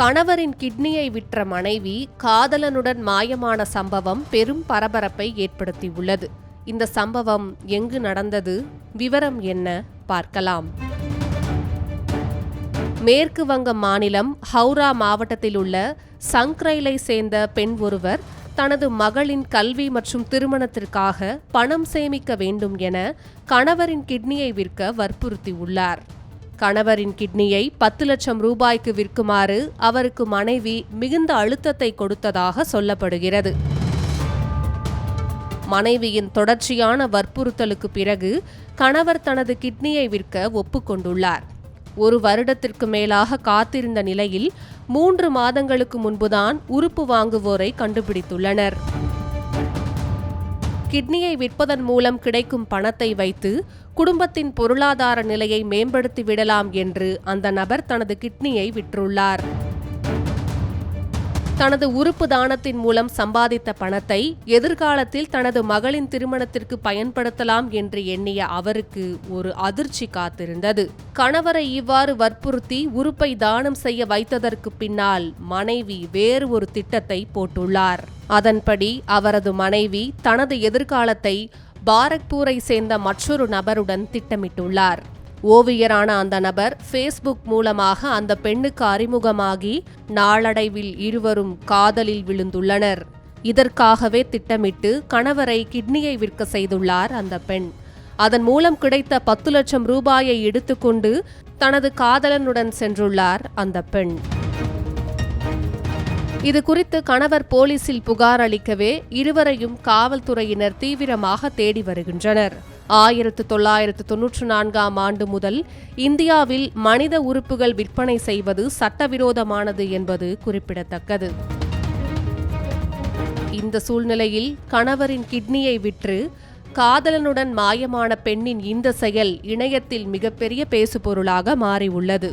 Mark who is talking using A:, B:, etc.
A: கணவரின் கிட்னியை விற்ற மனைவி காதலனுடன் மாயமான சம்பவம் பெரும் பரபரப்பை ஏற்படுத்தியுள்ளது. இந்த சம்பவம் எங்கு நடந்தது? விவரம் என்ன? பார்க்கலாம். மேற்கு வங்க மாநிலம் ஹவுரா மாவட்டத்தில் உள்ள சங்க்ரைலை சேர்ந்த பெண் ஒருவர் தனது மகளின் கல்வி மற்றும் திருமணத்திற்காக பணம் சேமிக்க வேண்டும் என கணவரின் கிட்னியை விற்க வற்புறுத்தியுள்ளார். கணவரின் கிட்னியை பத்து லட்சம் ரூபாய்க்கு விற்குமாறு அவருக்கு மனைவி மிகுந்த அழுத்தத்தை கொடுத்ததாக சொல்லப்படுகிறது. மனைவியின் தொடர்ச்சியான வற்புறுத்தலுக்கு பிறகு கணவர் தனது கிட்னியை விற்க ஒப்புக்கொண்டுள்ளார். ஒரு வருடத்திற்கு மேலாக காத்திருந்த நிலையில் மூன்று மாதங்களுக்கு முன்புதான் உறுப்பு வாங்குவோரை கண்டுபிடித்துள்ளனர். கிட்னியை விற்பதன் மூலம் கிடைக்கும் பணத்தை வைத்து குடும்பத்தின் பொருளாதார நிலையை மேம்படுத்தி விடலாம் என்று அந்த நபர் தனது கிட்னியை விற்றுள்ளார். தனது உறுப்பு தானத்தின் மூலம் சம்பாதித்த பணத்தை எதிர்காலத்தில் தனது மகளின் திருமணத்திற்கு பயன்படுத்தலாம் என்று எண்ணிய அவருக்கு ஒரு அதிர்ச்சி காத்திருந்தது. கணவரை இவ்வாறு வற்புறுத்தி உறுப்பை தானம் செய்ய வைத்ததற்கு பின்னால் மனைவி வேறு ஒரு திட்டத்தை போட்டுள்ளார். அதன்படி அவரது மனைவி தனது எதிர்காலத்தை பாரக்பூரை சேர்ந்த மற்றொரு நபருடன் திட்டமிட்டுள்ளார். ஓவியரான அந்த நபர் ஃபேஸ்புக் மூலமாக அந்த பெண்ணுக்கு அறிமுகமாகி நாளடைவில் இருவரும் காதலில் விழுந்துள்ளனர். இதற்காகவே திட்டமிட்டு கணவரை கிட்னியை விற்க செய்துள்ளார் அந்த பெண். அதன் மூலம் கிடைத்த பத்து லட்சம் ரூபாயை எடுத்துக்கொண்டு தனது காதலனுடன் சென்றுள்ளார் அந்த பெண். இது குறித்து கணவர் போலீசில் புகார் அளிக்கவே இருவரையும் காவல்துறையினர் தீவிரமாக தேடி வருகின்றனர். ஆயிரத்து தொள்ளாயிரத்து தொன்னூற்று நான்காம் ஆண்டு முதல் இந்தியாவில் மனித உறுப்புகள் விற்பனை செய்வது சட்டவிரோதமானது என்பது குறிப்பிடத்தக்கது. இந்த சூழ்நிலையில் கணவரின் கிட்னியை விற்று காதலனுடன் மாயமான பெண்ணின் இந்த செயல் இணையத்தில் மிகப்பெரிய பேசுபொருளாக மாறியுள்ளது.